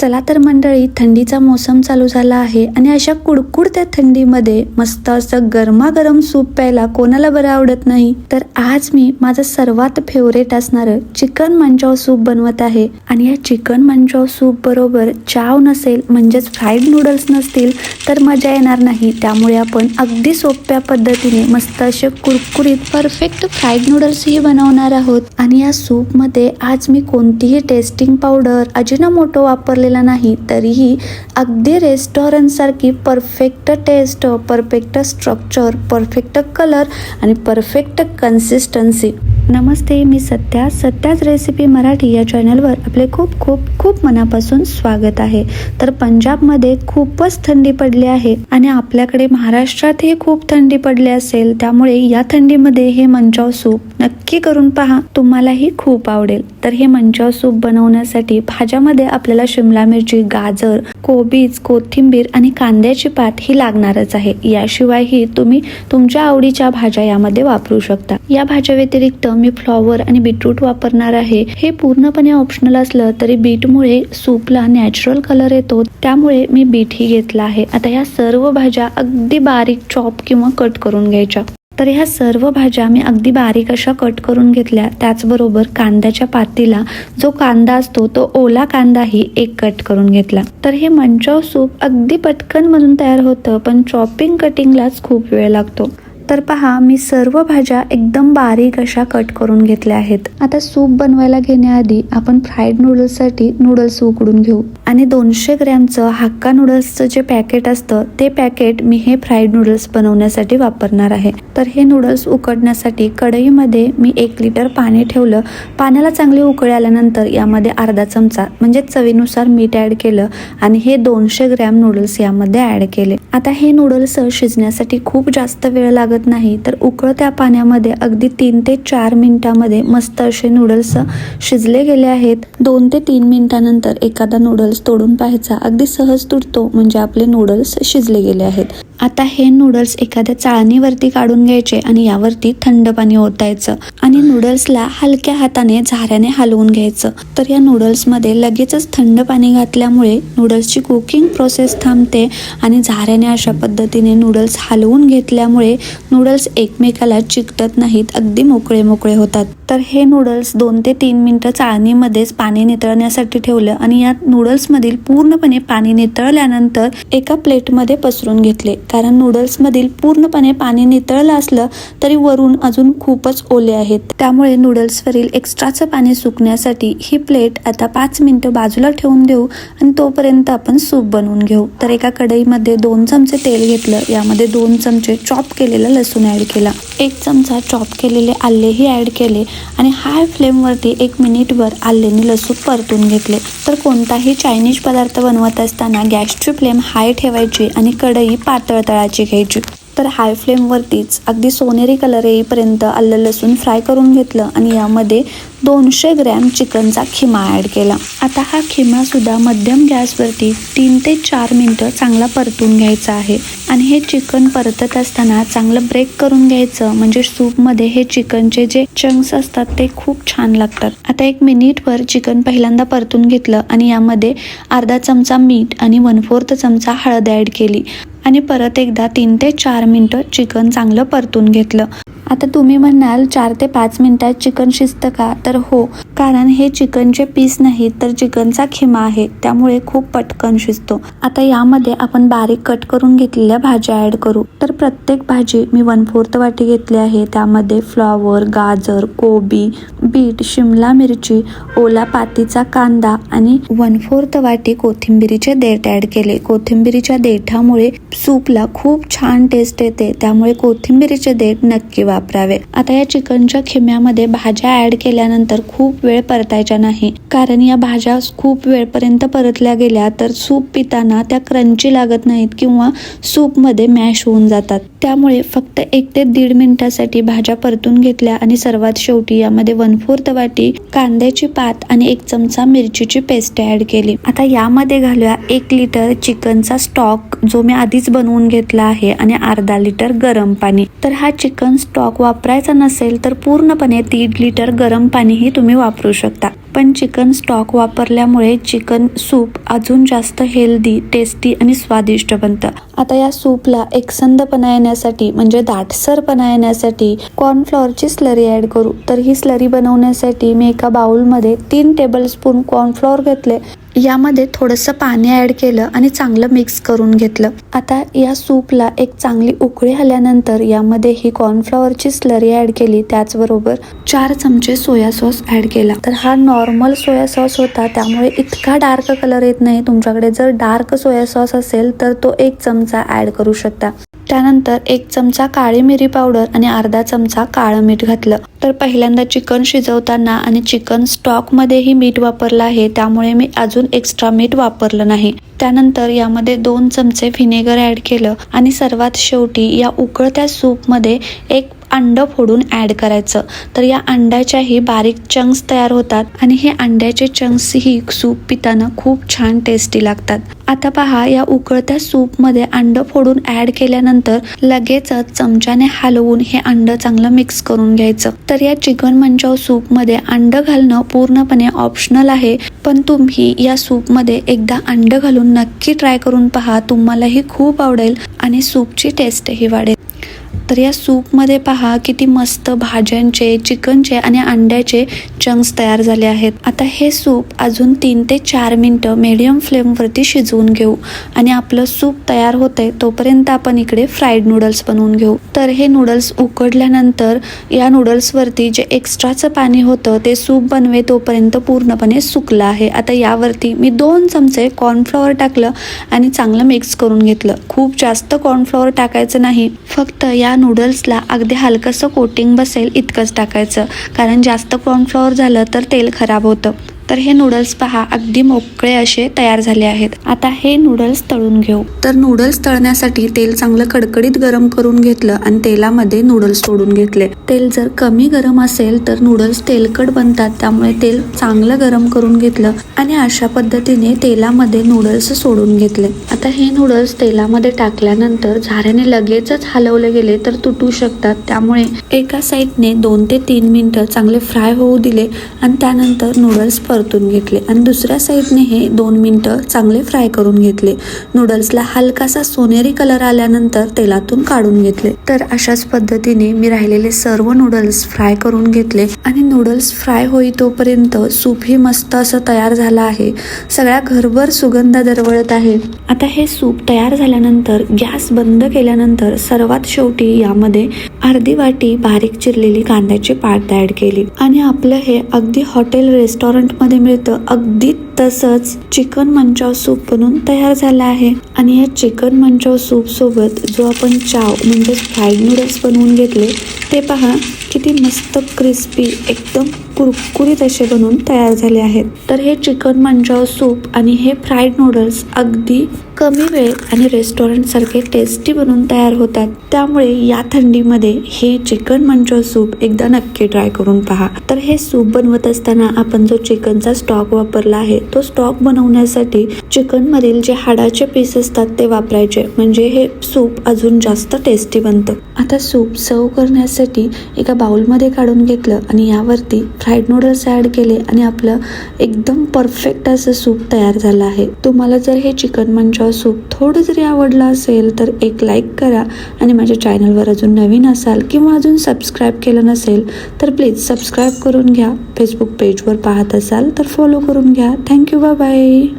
चला तर मंडळी थंडीचा मोसम चालू झाला आहे आणि अशा कुडकुडत्या थंडीमध्ये मस्त असं गरमागरम सूप प्यायला कोणाला बरं आवडत नाही? तर आज मी माझं सर्वात फेवरेट असणारं चिकन मंचाव सूप बनवत आहे. आणि या चिकन मंचाव सूप बरोबर चाव नसेल म्हणजेच फ्राईड नूडल्स नसतील तर मजा येणार नाही. त्यामुळे आपण अगदी सोप्या पद्धतीने मस्त असे कुरकुरीत परफेक्ट फ्राईड नूडल्सही बनवणार आहोत. आणि या सूपमध्ये आज मी कोणतीही टेस्टिंग पावडर अजिनामोटो वापरलेला नाही तरीही अगदी रेस्टॉरंटसारखी perfect taste perfect structure perfect colour आणि परफेक्ट कन्सिस्टन्सी नमस्ते मी सत्या. सत्याच रेसिपी मराठी या चॅनलवर आपले खूप खूप खूप मनापासून स्वागत आहे. तर पंजाबमध्ये खूपच थंडी पडली आहे आणि आपल्याकडे महाराष्ट्रातही खूप थंडी पडली असेल त्यामुळे या थंडीमध्ये हे मंचाव सूप नक्की करून पहा. तुम्हालाही खूप आवडेल. तर हे मंचाव सूप बनवण्यासाठी भाज्यामध्ये आपल्याला शिमला मिरची गाजर कोबीज कोथिंबीर आणि कांद्याची पात ही लागणारच आहे. याशिवायही तुम्ही तुमच्या आवडीच्या भाज्या यामध्ये वापरू शकता. या भाज्या व्यतिरिक्त मी फ्लॉवर आणि बीटरूट वापरणार आहे. हे पूर्णपणे ऑप्शनल असलं तरी बीटमुळे सूपला नॅचरल कलर येतो. त्यामुळे मी बीट ही घेतला आहे. आता या सर्व भाज्या अगदी बारीक चॉप किंवा कट करून घ्यायच्या. तर ह्या सर्व भाज्या मी अगदी बारीक अशा कट करून घेतल्या. त्याचबरोबर कांद्याच्या पातीला जो कांदा असतो तो ओला कांदाही एक कट करून घेतला. तर हे मंचाव सूप अगदी पटकन म्हणून तयार होतं पण चॉपिंग कटिंगलाच खूप वेळ लागतो. तर पहा मी सर्व भाज्या एकदम बारीक अशा कट करून घेतल्या आहेत. आता सूप बनवायला घेण्याआधी आपण फ्राईड नूडल्ससाठी नूडल्स उकडून घेऊ. आणि दोनशे ग्रॅमचं हक्का नूडल्सचं जे पॅकेट असतं ते पॅकेट मी हे फ्राईड नूडल्स बनवण्यासाठी वापरणार आहे. तर हे नूडल्स उकडण्यासाठी कढईमध्ये मी एक लिटर पाणी ठेवलं. पाण्याला चांगली उकळी आल्यानंतर यामध्ये अर्धा चमचा म्हणजे चवीनुसार मीठ ॲड केलं आणि हे दोनशे ग्रॅम नूडल्स यामध्ये ॲड केले. आता हे नूडल्स शिजण्यासाठी खूप जास्त वेळ लागत नाही तर उकळत्या पाण्यामध्ये अगदी तीन ते चार मिनिटामध्ये मस्त असे नूडल्स शिजले गेले आहेत. दोन ते तीन मिनिटानंतर एखादा नूडल्स तोडून पाहायचा. अगदी सहज तुटतो म्हणजे आपले नूडल्स शिजले गेले आहेत. आता हे नूडल्स एखाद्या चाळणीवरती काढून घ्यायचे आणि यावरती थंड पाणी ओतायचं आणि नूडल्सला हलक्या हाताने झाऱ्याने हलवून घ्यायचं. तर या नूडल्समध्ये लगेचच थंड पाणी घातल्यामुळे नूडल्सची कुकिंग प्रोसेस थांबते आणि झाऱ्याने अशा पद्धतीने नूडल्स हलवून घेतल्यामुळे नूडल्स एकमेकाला चिकटत नाहीत अगदी मोकळे मोकळे होतात. तर हे नूडल्स दोन ते तीन मिनटं चाळणीमध्येच पाणी नितळण्यासाठी ठेवलं आणि या नूडल्समधील पूर्णपणे पाणी नितळल्यानंतर एका प्लेटमध्ये पसरून घेतले. कारण नूडल्समधील पूर्णपणे पाणी नितळलं असलं तरी वरून अजून खूपच ओले आहेत. त्यामुळे नूडल्सवरील एक्स्ट्राचं पाणी सुकण्यासाठी ही प्लेट आता पाच मिनटं बाजूला ठेवून देऊ आणि तोपर्यंत आपण सूप बनवून घेऊ. तर एका कढईमध्ये दोन चमचे तेल घेतलं. यामध्ये दोन चमचे चॉप केलेलं लसूण ॲड केला. एक चमचा चॉप केलेले आल्लेही ॲड केले आणि हाय फ्लेमवरती एक मिनिटभर आल्लेने लसूण परतून घेतले. तर कोणताही चायनीज पदार्थ बनवत असताना गॅसची फ्लेम हाय ठेवायची आणि कढई पातळ तळाची घ्यायची. तर हाय फ्लेमवरतीच अगदी सोनेरी कलर येईपर्यंत आलं लसूण फ्राय करून घेतलं आणि यामध्ये दोनशे ग्रॅम चिकनचा खिमा ॲड केला. आता हा खिमा सुद्धा मध्यम गॅसवरती तीन ते चार मिनटं चांगला परतून घ्यायचा आहे. आणि हे चिकन परतत असताना चांगलं ब्रेक करून घ्यायचं म्हणजे सूपमध्ये हे चिकनचे जे चंक्स असतात ते खूप छान लागतात. आता एक मिनिटभर चिकन पहिल्यांदा परतून घेतलं आणि यामध्ये अर्धा चमचा मीठ आणि वन फोर्थ चमचा हळद ॲड केली. आणि परत एकदा तीन ते चार मिनटं चिकन चांगलं परतून घेतलं. आता तुम्ही म्हणाल चार ते पाच मिनिटात चिकन शिजतं का? तर हो. कारण हे चिकनचे पीस नाही तर चिकनचा खिमा आहे. त्यामुळे खूप पटकन शिजतो. आता यामध्ये आपण बारीक कट करून घेतलेल्या भाज्या ॲड करू. तर प्रत्येक भाजी मी वन फोर्थ वाटी घेतली आहे. त्यामध्ये फ्लॉवर गाजर कोबी बीट शिमला मिरची ओला पातीचा कांदा आणि वन फोर्थ वाटी कोथिंबिरीचे देठ ॲड केले. कोथिंबिरीच्या देठामुळे सूपला खूप छान टेस्ट येते. त्यामुळे कोथिंबिरीचे देठ नक्की वापरावे. आता या चिकनच्या खिम्यामध्ये भाज्या ऍड केल्यानंतर खूप वेळ परतायच्या नाही. कारण या भाज्या खूप वेळपर्यंत परतल्या गेल्या तर सूप पिताना त्या क्रंची लागत नाहीत किंवा सूपमध्ये मॅश होऊन जातात. त्यामुळे फक्त एक ते दीड मिनिटासाठी भाज्या परतून घेतल्या आणि सर्वात शेवटी यामध्ये वन फोर्थ वाटी कांद्याची पात आणि एक चमचा मिरचीची पेस्ट ऍड केली. आता यामध्ये घालूया एक लिटर चिकनचा स्टॉक जो मी आधीच बनवून घेतला आहे आणि अर्धा लिटर गरम पाणी. तर हा चिकन स्टॉक वापरायचा नसेल तर पूर्णपणे दीड लिटर गरम पाणीही तुम्ही वापरू शकता. पण चिकन स्टॉक वापरल्यामुळे चिकन सूप अजून जास्त हेल्दी टेस्टी आणि स्वादिष्ट बनतं. आता या सूपला एकसंधपणा येण्यासाठी म्हणजे दाटसरपणा येण्यासाठी कॉर्नफ्लॉवरची स्लरी ॲड करू. तर ही स्लरी बनवण्यासाठी मी एका बाउलमध्ये तीन टेबलस्पून कॉर्नफ्लॉवर घेतले. यामध्ये थोडंसं पाणी ॲड केलं आणि चांगलं मिक्स करून घेतलं. आता या सूपला एक चांगली उकळी आल्यानंतर यामध्ये ही कॉर्नफ्लॉवरची स्लरी ॲड केली. त्याचबरोबर चार चमचे सोया सॉस ॲड केला. तर हा नॉर्मल सोया सॉस होता. त्यामुळे इतका डार्क कलर येत नाही. तुमच्याकडे जर डार्क सोया सॉस असेल तर तो एक चमचा ॲड करू शकता. त्यानंतर एक चमचा काळी मिरी पावडर आणि अर्धा चमचा काळं मीठ घातलं. तर पहिल्यांदा चिकन शिजवताना आणि चिकन स्टॉकमध्येही मीठ वापरलं आहे त्यामुळे मी अजून एक्स्ट्रा मीठ वापरलं नाही. त्यानंतर यामध्ये दोन चमचे व्हिनेगर ॲड केलं आणि सर्वात शेवटी या उकळत्या सूपमध्ये एक अंड फोडून ॲड करायचं. तर या अंड्याच्याही बारीक चंक्स तयार होतात आणि हे अंड्याचे चंक्सही सूप पिताना खूप छान टेस्टी लागतात. आता पहा या उकळत्या सूपमध्ये अंड फोडून ॲड केल्यानंतर लगेचच चमच्याने हलवून हे अंड चांगलं मिक्स करून घ्यायचं. तर या चिकन मंचाव सूपमध्ये अंड घालणं पूर्णपणे ऑप्शनल आहे. पण तुम्ही या सूपमध्ये एकदा अंड घालून नक्की ट्राय करून पहा. तुम्हालाही खूप आवडेल आणि सूपची टेस्टही वाढेल. तर या सूपमध्ये पहा किती मस्त भाज्यांचे चिकनचे आणि अंड्याचे चंक्स तयार झाले आहेत. आता हे सूप अजून तीन ते चार मिनटं मीडियम फ्लेमवरती शिजवून घेऊ. आणि आपलं सूप तयार होतंय तोपर्यंत आपण इकडे फ्राईड नूडल्स बनवून घेऊ. तर हे नूडल्स उकडल्यानंतर या नूडल्सवरती जे एक्स्ट्राचं पाणी होतं ते सूप बनवे तोपर्यंत पूर्णपणे सुकलं आहे. आता यावरती मी दोन चमचे कॉर्नफ्लॉवर टाकलं आणि चांगलं मिक्स करून घेतलं. खूप जास्त कॉर्नफ्लॉवर टाकायचं नाही. फक्त या नूडल्सला अगदी हलकंसं कोटिंग बसेल इतकंच टाकायचं. कारण जास्त कॉर्नफ्लॉवर झालं तर तेल खराब होतं. तर हे नूडल्स पहा अगदी मोकळे असे तयार झाले आहेत. आता हे नूडल्स तळून घेऊ. तर नूडल्स तळण्यासाठी तेल चांगलं कडकडीत गरम करून घेतलं आणि तेलामध्ये नूडल्स सोडून घेतले. तेल जर कमी गरम असेल तर नूडल्स तेलकट बनतात त्यामुळे तेल चांगलं गरम करून घेतलं आणि अशा पद्धतीने तेलामध्ये नूडल्स सोडून घेतले. आता हे नूडल्स तेलामध्ये टाकल्यानंतर झाऱ्याने लगेचच हलवले गेले तर तुटू शकतात. त्यामुळे एका साईडने दोन ते तीन मिनिटं चांगले फ्राय होऊ दिले आणि त्यानंतर नूडल्स परतून घेतले. आणि दुसऱ्या साईडने हे दोन मिनटं चांगले फ्राय करून घेतले. नूडल्सला हलकासा सोनेरी कलर आल्यानंतर तेलातून काढून घेतले. तर अशाच पद्धतीने मी राहिलेले सर्व नूडल्स फ्राय करून घेतले. आणि नूडल्स फ्राय होई तोपर्यंत सूप ही मस्त असं तयार झालं आहे. सगळ्या घरभर सुगंध दरवळत आहे. आता हे सूप तयार झाल्यानंतर गॅस बंद केल्यानंतर सर्वात शेवटी यामध्ये अर्धी वाटी बारीक चिरलेली कांद्याची पात ऍड केली. आणि आपलं हे अगदी हॉटेल रेस्टॉरंटमध्ये मिळतं. अगदी तसंच चिकन मंचाव सूप बनून तयार झाला आहे. आणि या चिकन मंचाव सूप सोबत जो आपण चाव म्हणजेच फ्राईड नूडल्स बनवून घेतले ते पहा किती मस्त क्रिस्पी एकदम कुरकुरीत असे बनवून तयार झाले आहेत. तर हे चिकन मंचाव सूप आणि हे फ्राईड नूडल्स अगदी कमी वेळ आणि रेस्टॉरंटसारखे टेस्टी बनून तयार होतात. त्यामुळे या थंडीमध्ये हे चिकन मंचाव सूप एकदा नक्की ट्राय करून पहा. तर हे सूप बनवत असताना आपण जो चिकनचा स्टॉक वापरला आहे तो स्टॉक बनवण्यासाठी चिकनमधील जे हाडाचे पीस असतात ते वापरायचे. म्हणजे हे सूप अजून जास्त टेस्टी बनतं. आता सूप सर्व करण्यासाठी एका बाउलमध्ये काढून घेतलं आणि यावरती फ्राईड नूडल्स ॲड केले आणि आपलं एकदम परफेक्ट असं सूप तयार झालं आहे. तुम्हाला जर हे चिकन मंचाव सूप थोडं जरी आवडलं असेल तर एक लाईक करा. आणि माझ्या चॅनलवर अजून नवीन असाल किंवा अजून सबस्क्राईब केलं नसेल तर प्लीज सबस्क्राईब करून घ्या. फेसबुक पेजवर पाहत असाल तर फॉलो करून घ्या. Thank you Thank you. Bye bye.